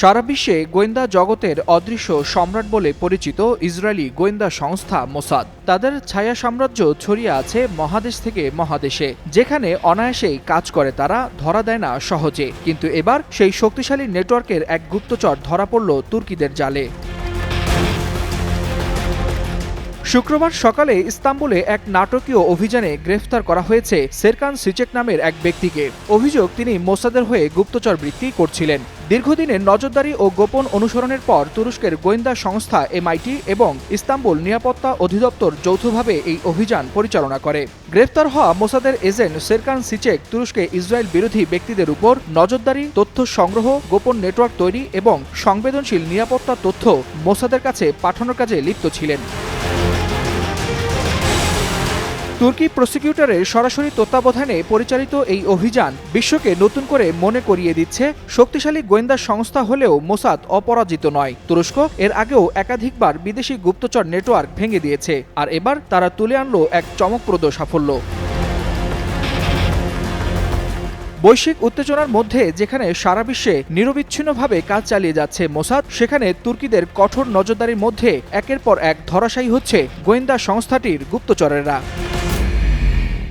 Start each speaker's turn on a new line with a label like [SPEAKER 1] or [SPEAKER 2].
[SPEAKER 1] সারা বিশ্বে গোয়েন্দা জগতের অদৃশ্য সম্রাট বলে পরিচিত ইসরায়েলি গোয়েন্দা সংস্থা মোসাদ। তাদের ছায়া সাম্রাজ্য ছড়িয়ে আছে মহাদেশ থেকে মহাদেশে। যেখানে অনায়াসেই কাজ করে তারা, ধরা দেয় না সহজে। কিন্তু এবার সেই শক্তিশালী নেটওয়ার্কের এক গুপ্তচর ধরা পড়ল তুর্কিদের জালে। শুক্রবার সকালে ইস্তাম্বুলে এক নাটকীয় অভিযানে গ্রেফতার করা হয়েছে সেরকান সিচেক নামের এক ব্যক্তিকে। অভিযোগ, তিনি মোসাদের হয়ে গুপ্তচর বৃত্তি করছিলেন। দীর্ঘদিনের নজরদারি ও গোপন অনুসরণের পর তুরস্কের গোয়েন্দা সংস্থা এমআইটি এবং ইস্তাম্বুল নিরাপত্তা অধিদপ্তর যৌথভাবে এই অভিযান পরিচালনা করে। গ্রেফতার হওয়া মোসাদের এজেন্ট সেরকান সিচেক তুরস্কে ইসরায়েল বিরোধী ব্যক্তিদের উপর নজরদারি, তথ্য সংগ্রহ, গোপন নেটওয়ার্ক তৈরি এবং সংবেদনশীল নিরাপত্তা তথ্য মোসাদের কাছে পাঠানোর কাজে লিপ্ত ছিলেন। তুর্কি প্রসিকিউটরের সরাসরি তত্ত্বাবধানে পরিচালিত এই অভিযান বিশ্বকে নতুন করে মনে করিয়ে দিচ্ছে শক্তিশালী গোয়েন্দা সংস্থা হলেও মোসাদ অপরাজিত নয়। তুরস্ক এর আগেও একাধিকবার বিদেশি গুপ্তচর নেটওয়ার্ক ভেঙে দিয়েছে আর এবার তারা তুলে আনলো এক চমকপ্রদ সাফল্য। বৈশ্বিক উত্তেজনার মধ্যে যেখানে সারা বিশ্বে নিরবিচ্ছিন্নভাবে কাজ চালিয়ে যাচ্ছে মোসাদ, সেখানে তুর্কিদের কঠোর নজরদারির মধ্যে একের পর এক ধরাশায়ী হচ্ছে গোয়েন্দা সংস্থাটির গুপ্তচরেরা।